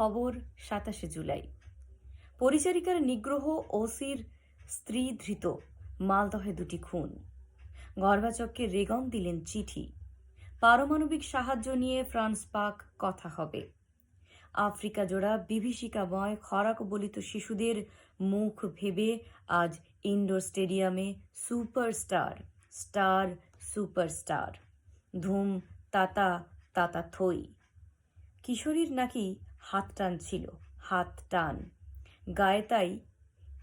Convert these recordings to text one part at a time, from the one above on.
খবর সাতাশে জুলাই। পরিচারিকার নিগ্রহ ওসির স্ত্রী ধৃত, মালদহে দুটি খুন। গর্বাচককে রেগন দিলেন চিঠি। পারমাণবিক সাহায্য নিয়ে ফ্রান্স পাক কথা হবে। আফ্রিকা জোড়া বিভীষিকাময় খরাক বলিত শিশুদের মুখ ভেবে আজ ইনডোর স্টেডিয়ামে সুপারস্টার, স্টার সুপারস্টার। ধুম, তাতা তাতা থই। কিশোরীর নাকি হাত টান ছিল, হাত টান। গায়ে তাই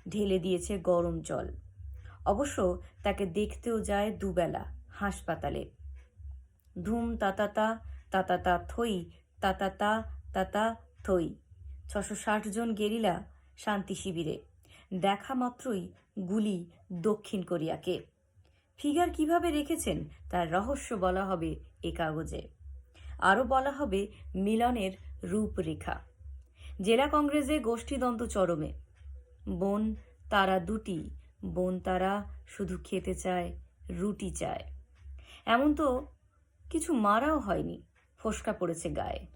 ঢেলে দিয়েছে গরম জল। অবশ্য তাকে দেখতেও যায় দুবেলা হাসপাতালে। ধুম তাতাতা তাতাতা থই, তাতাতা, তাতা থই। ছশো ষাট জন গেরিলা শান্তি শিবিরে। দেখা মাত্রই গুলি দক্ষিণ কোরিয়াকে। ফিগার কীভাবে রেখেছেন তার রহস্য বলা হবে এ কাগজে। আরও বলা হবে মিলনের রূপরেখা। জেলা কংগ্রেসে গোষ্ঠীদ্বন্দ্ব চরমে। বোন তারা দুটি, বোন তারা শুধু খেতে চায়, রুটি চায়। এমন তো কিছু মারাও হয়নি, ফোসকা পড়েছে গায়ে।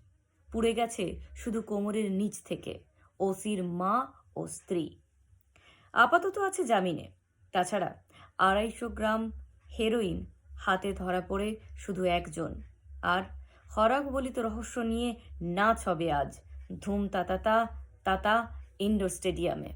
পুড়ে গেছে শুধু কোমরের নিচ থেকে, ওসির মা ও স্ত্রী। আপাতত আছে জামিনে। তাছাড়া আড়াইশো গ্রাম হেরোইন হাতে ধরা পড়ে শুধু একজন, আর হরাক বলিত রহস্য নিয়ে নাচ হবে আজ। ধুম তাতাতা তাতা ইন্ডোর স্টেডিয়ামে।